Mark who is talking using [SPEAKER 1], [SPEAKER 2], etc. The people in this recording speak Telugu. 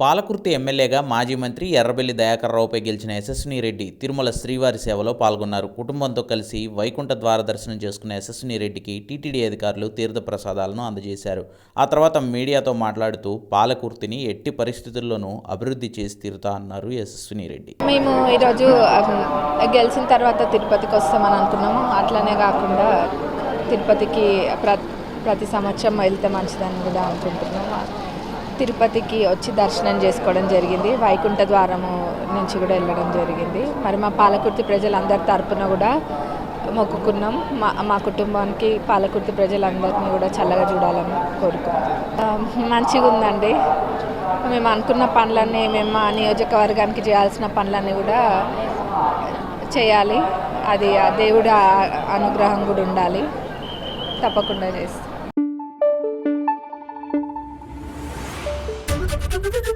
[SPEAKER 1] పాలకుర్తి ఎమ్మెల్యేగా మాజీ మంత్రి ఎర్రబెల్లి దయాకర్రావుపై గెలిచిన యశస్విని రెడ్డి తిరుమల శ్రీవారి సేవలో పాల్గొన్నారు. కుటుంబంతో కలిసి వైకుంఠ ద్వార దర్శనం చేసుకున్న యశస్విని రెడ్డికి టీటీడీ అధికారులు తీర్థ ప్రసాదాలను అందజేశారు. ఆ తర్వాత మీడియాతో మాట్లాడుతూ పాలకుర్తిని ఎట్టి పరిస్థితుల్లోనూ అభివృద్ధి చేసి తీరుతా అన్నారు యశస్విని రెడ్డి.
[SPEAKER 2] మేము ఈరోజు గెలిచిన తర్వాత తిరుపతికి వస్తామని అనుకున్నాము. అట్లనే కాకుండా తిరుపతికి ప్ర ప్రతి సంవత్సరం వెళ్తే మంచిదని కూడా అనుకుంటున్నాము. తిరుపతికి వచ్చి దర్శనం చేసుకోవడం జరిగింది. వైకుంఠ ద్వారము నుంచి కూడా వెళ్ళడం జరిగింది. మరి మా పాలకుర్తి ప్రజలందరి తరపున కూడా మొక్కుకున్నాం. మా మా కుటుంబానికి పాలకుర్తి ప్రజలందరినీ కూడా చల్లగా చూడాలని కోరుకున్నాం మంచిగా ఉందండి. మేము అనుకున్న పనులన్నీ మేము మా నియోజకవర్గానికి చేయాల్సిన పనులన్నీ కూడా చేయాలి. అది ఆ ఆ- అనుగ్రహం కూడా ఉండాలి. తప్పకుండా చేస్తాం. Thank you.